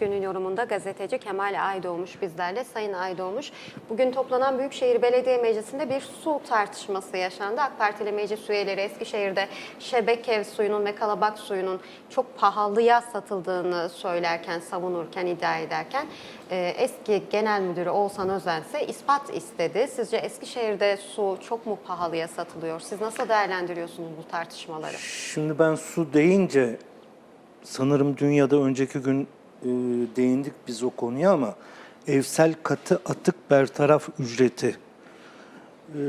Günün yorumunda gazeteci Kemal Aydoğmuş bizlerle. Sayın Aydoğmuş, bugün toplanan Büyükşehir Belediye Meclisi'nde bir su tartışması yaşandı. AK Partili meclis üyeleri Eskişehir'de şebekev suyunun ve kalabak suyunun çok pahalıya satıldığını söylerken, savunurken, iddia ederken e, eski genel müdürü Oğuzhan Özen ise ispat istedi. Sizce Eskişehir'de su çok mu pahalıya satılıyor? Siz nasıl değerlendiriyorsunuz bu tartışmaları? Şimdi ben su deyince sanırım dünyada önceki gün e, değindik biz o konuya ama evsel katı atık bertaraf ücreti. E,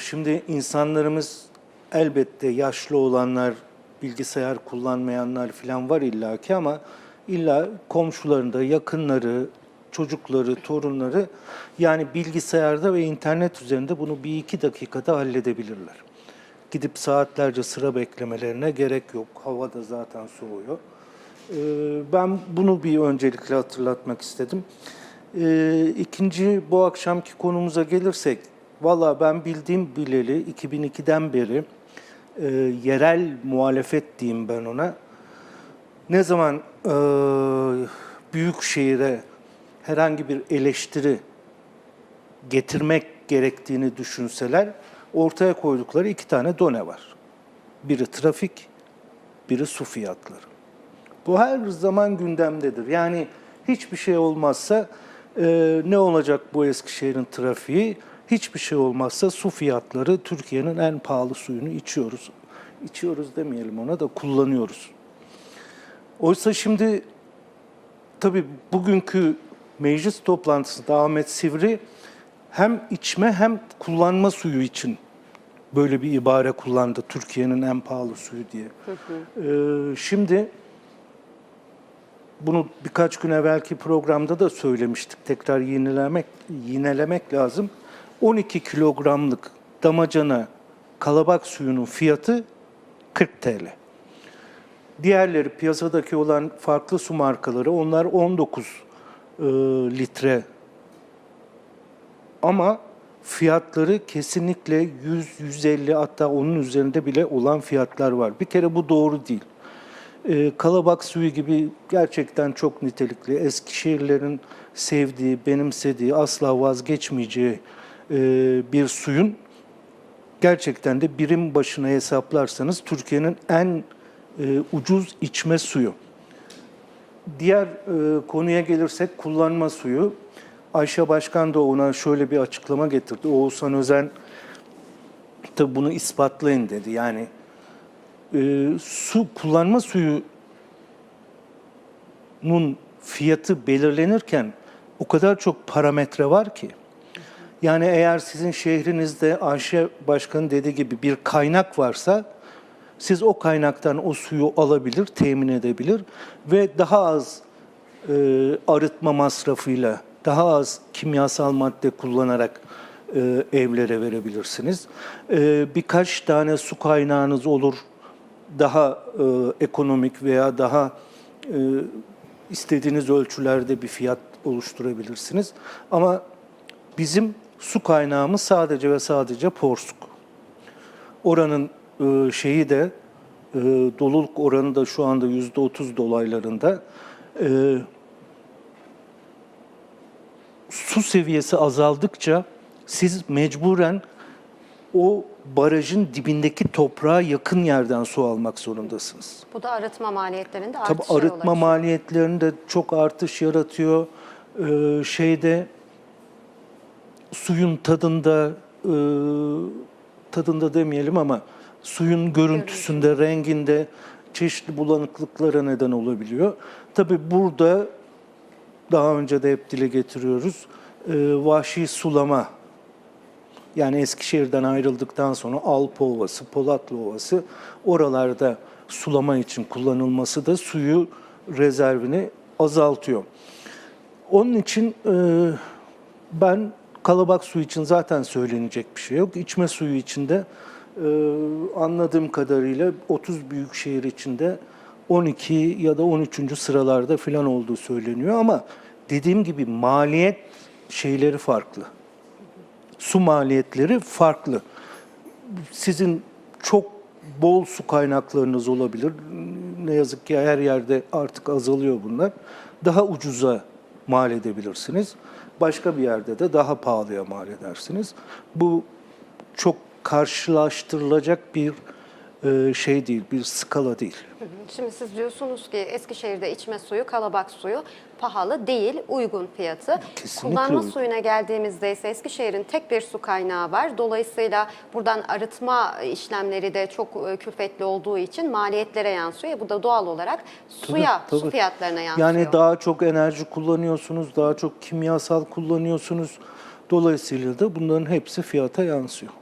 şimdi insanlarımız elbette yaşlı olanlar, bilgisayar kullanmayanlar falan var illaki ama illa komşularında yakınları, çocukları, torunları yani bilgisayarda ve internet üzerinde bunu bir iki dakikada halledebilirler. Gidip saatlerce sıra beklemelerine gerek yok. Hava da zaten soğuyor. Ee, Ben bunu bir öncelikle hatırlatmak istedim. Ee, İkinci bu akşamki konumuza gelirsek, valla ben bildiğim bileli 2002'den beri e, yerel muhalefet diyeyim ben ona. Ne zaman e, büyük şehire herhangi bir eleştiri getirmek gerektiğini düşünseler ortaya koydukları iki tane done var. Biri trafik, biri su fiyatları. Bu her zaman gündemdedir. Yani hiçbir şey olmazsa e, ne olacak bu Eskişehir'in trafiği? Hiçbir şey olmazsa su fiyatları Türkiye'nin en pahalı suyunu içiyoruz. İçiyoruz demeyelim ona da kullanıyoruz. Oysa şimdi tabii bugünkü meclis toplantısında Ahmet Sivri hem içme hem kullanma suyu için böyle bir ibare kullandı. Türkiye'nin en pahalı suyu diye. Ee, şimdi bunu birkaç gün evvelki programda da söylemiştik. Tekrar yinelemek, yinelemek lazım. 12 kilogramlık damacana kalabak suyunun fiyatı 40 TL. Diğerleri piyasadaki olan farklı su markaları onlar 19 e, litre ama fiyatları kesinlikle 100-150 hatta onun üzerinde bile olan fiyatlar var. Bir kere bu doğru değil. Ee, Kalabak suyu gibi gerçekten çok nitelikli, Eskişehirlerin sevdiği, benimsediği, asla vazgeçmeyeceği e, bir suyun gerçekten de birim başına hesaplarsanız Türkiye'nin en e, ucuz içme suyu. Diğer e, konuya gelirsek kullanma suyu. Ayşe Başkan da ona şöyle bir açıklama getirdi. Oğuzhan Özen tabi bunu ispatlayın dedi. Yani e, su kullanma suyunun fiyatı belirlenirken o kadar çok parametre var ki. Yani eğer sizin şehrinizde Ayşe Başkan'ın dediği gibi bir kaynak varsa siz o kaynaktan o suyu alabilir, temin edebilir ve daha az e, arıtma masrafıyla, daha az kimyasal madde kullanarak e, evlere verebilirsiniz. E, birkaç tane su kaynağınız olur, daha e, ekonomik veya daha e, istediğiniz ölçülerde bir fiyat oluşturabilirsiniz. Ama bizim su kaynağımız sadece ve sadece porsuk. Oranın e, şeyi de e, doluluk oranı da şu anda yüzde otuz dolaylarında. E, su seviyesi azaldıkça siz mecburen o barajın dibindeki toprağa yakın yerden su almak zorundasınız. Bu da arıtma maliyetlerinde Tabii artışa yol arıtma maliyetlerinde çok artış yaratıyor. Ee, şeyde suyun tadında e, tadında demeyelim ama suyun görüntüsünde, renginde çeşitli bulanıklıklara neden olabiliyor. Tabii burada daha önce de hep dile getiriyoruz. e, vahşi sulama yani Eskişehir'den ayrıldıktan sonra Alpa Ovası, Polatlı Ovası oralarda sulama için kullanılması da suyu rezervini azaltıyor. Onun için e, ben kalabak su için zaten söylenecek bir şey yok. İçme suyu için de e, anladığım kadarıyla 30 büyük şehir içinde 12 ya da 13. sıralarda falan olduğu söyleniyor ama dediğim gibi maliyet şeyleri farklı su maliyetleri farklı. Sizin çok bol su kaynaklarınız olabilir. Ne yazık ki her yerde artık azalıyor bunlar. daha ucuza mal edebilirsiniz. Başka bir yerde de daha pahalıya mal edersiniz. Bu çok karşılaştırılacak bir e, şey değil, bir skala değil. Şimdi siz diyorsunuz ki Eskişehir'de içme suyu, kalabak suyu pahalı değil, uygun fiyatı. Kesinlikle Kullanma uygun. suyuna geldiğimizde ise Eskişehir'in tek bir su kaynağı var. Dolayısıyla buradan arıtma işlemleri de çok e, külfetli olduğu için maliyetlere yansıyor. Bu da doğal olarak suya, Tabii, su tabii. fiyatlarına yansıyor. Yani daha çok enerji kullanıyorsunuz, daha çok kimyasal kullanıyorsunuz. Dolayısıyla da bunların hepsi fiyata yansıyor.